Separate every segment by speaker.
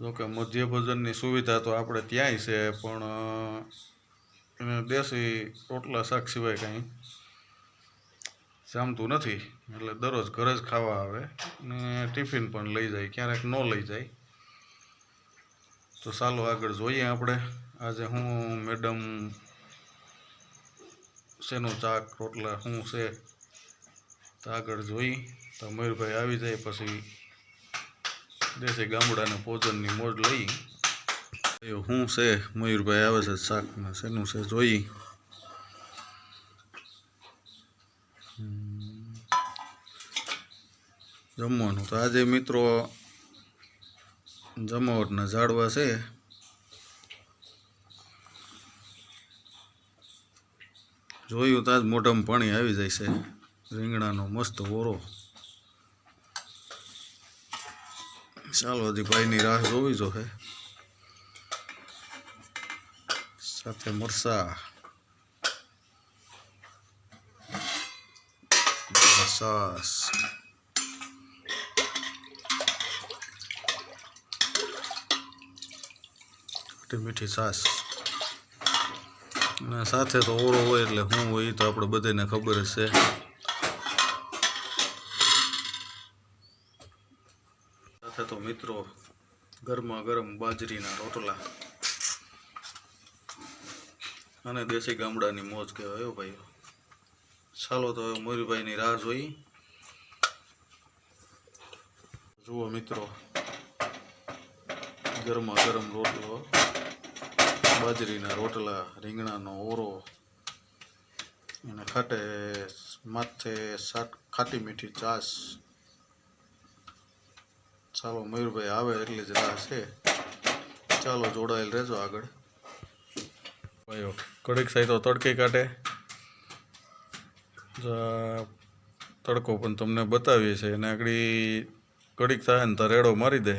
Speaker 1: જોકે મધ્ય ભોજનની સુવિધા તો આપણે ત્યાંય છે, પણ એને દેશી રોટલા શાક સિવાય કાંઈ જામતું નથી. એટલે દરરોજ ઘરે જ ખાવા આવે ને ટિફિન પણ લઈ જાય, ક્યારેક ન લઈ જાય. તો ચાલો આગળ જોઈએ આપણે. આજે હું, મેડમ શેનું ચાક રોટલા, શું છે, તો આગળ જોઈ. તો મયુરભાઈ આવી જાય પછી દેશી ગામડાને ભોજનની મોજ લઈ હું છે, મયુરભાઈ આવે છે શાકમાં, શેનું છે જોઈ. જમવાનું તો આજે મિત્રો જમાવટના ઝાડવા છે. જોયું તો આજ મોઢામાં પાણી આવી જાય છે. રીંગણાનો મસ્ત ઓરો. ચાલો, હજી ભાઈની રાહ જોવી જો હે સાથે મરસા. ખટી મીઠી સાસ. અને સાથે તો ઓરો હોય એટલે શું હોય તો આપણે બધાને ખબર છે. સાથે તો મિત્રો, ગરમા ગરમ બાજરીના રોટલા. અને દેશી ગામડાની મોજ કહેવાય ભાઈ ચાલો તો હવે મોરીભાઈની રાહ જોઈ. જુઓ મિત્રો, ગરમા ગરમ રોટલો, બાજરીના રોટલા, રીંગણાનો ઓરો અને ખાટે, માથે ખાટી મીઠી છાશ ચાલો મયુરભાઈ આવે એટલી જ રાહ છે. ચાલો જોડાયેલ રહેજો આગળ. ભાઈઓ, કડીક સાઈ તો તડકે કાઢે. તડકો પણ તમને બતાવીએ છીએ અને આગળ કડીક થાય ને તો રેડો મારી દે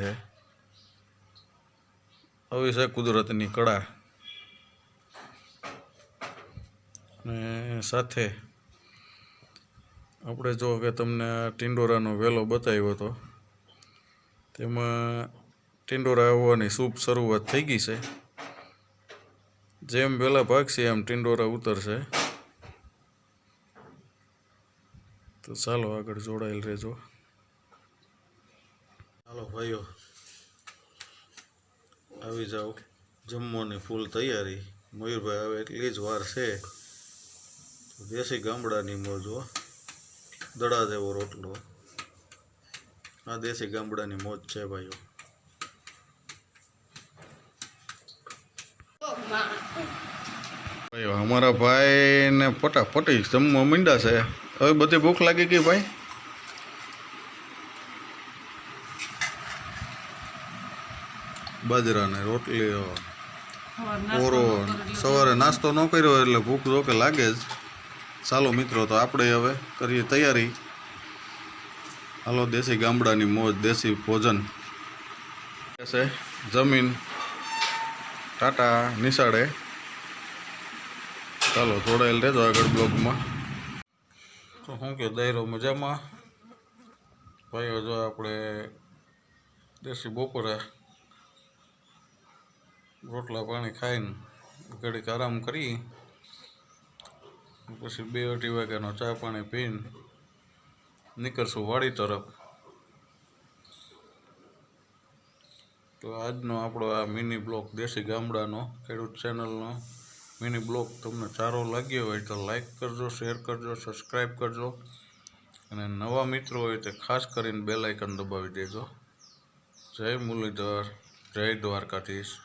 Speaker 1: આવી છે કુદરતની કળા. ને સાથે આપણે જો કે તમને ટિંડોરાનો વેલો બતાવ્યો હતો તેમાં ટિંડોરા આવવાની શુભ શરૂઆત થઈ ગઈ છે. જેમ વહેલા ભાગશે એમ ટિંડોરા ઉતરશે. તો ચાલો આગળ જોડાયેલ રહેજો. ચાલો ભાઈઓ, આવી જાઓ. જમવાની ફૂલ તૈયારી. મયુરભાઈ આવે એટલી જ વાર છે. દેશી ગામડાની મોજો દડા જેવો રોટલો. આ દેશી ગામડાની મોજ છે ભાઈઓ. ભાઈઓ, અમારા ભાઈને ફટાફટી જમવા મીંડા છે. હવે બધી ભૂખ લાગી ગઈ ભાઈ? બાજરાને રોટલી ઓરો સવારે નાસ્તો ન કર્યો એટલે ભૂખ જો કે લાગે જ. ચાલો મિત્રો, તો આપણે હવે કરીએ તૈયારી. હાલો, દેશી ગામડાની મોજ, દેશી ભોજન. છે જમીન, ટાટા નિશાળે. ચાલો, જોડાયેલ રહેજો આગળ બ્લોગમાં. તો શું કે દાયરો મજામાં? ભાઈઓ, જો આપણે દેશી બપોરે રોટલા પાણી ખાઈને ઘડીક આરામ કરી, પછી બે અઢી વાગ્યાનો ચા પાણી પીને નીકળશું વાડી તરફ. તો આજનો આપણો આ મિની બ્લોક દેશી ગામડાનો, ખેડૂત ચેનલનો મિની બ્લોક તમને સારો લાગ્યો હોય તો લાઈક કરજો શેર કરજો સબસ્ક્રાઈબ કરજો. અને નવા મિત્રો હોય તે ખાસ કરીને બેલાઇકન દબાવી દેજો. જય મુરલીધર, જય દ્વારકાધીશ.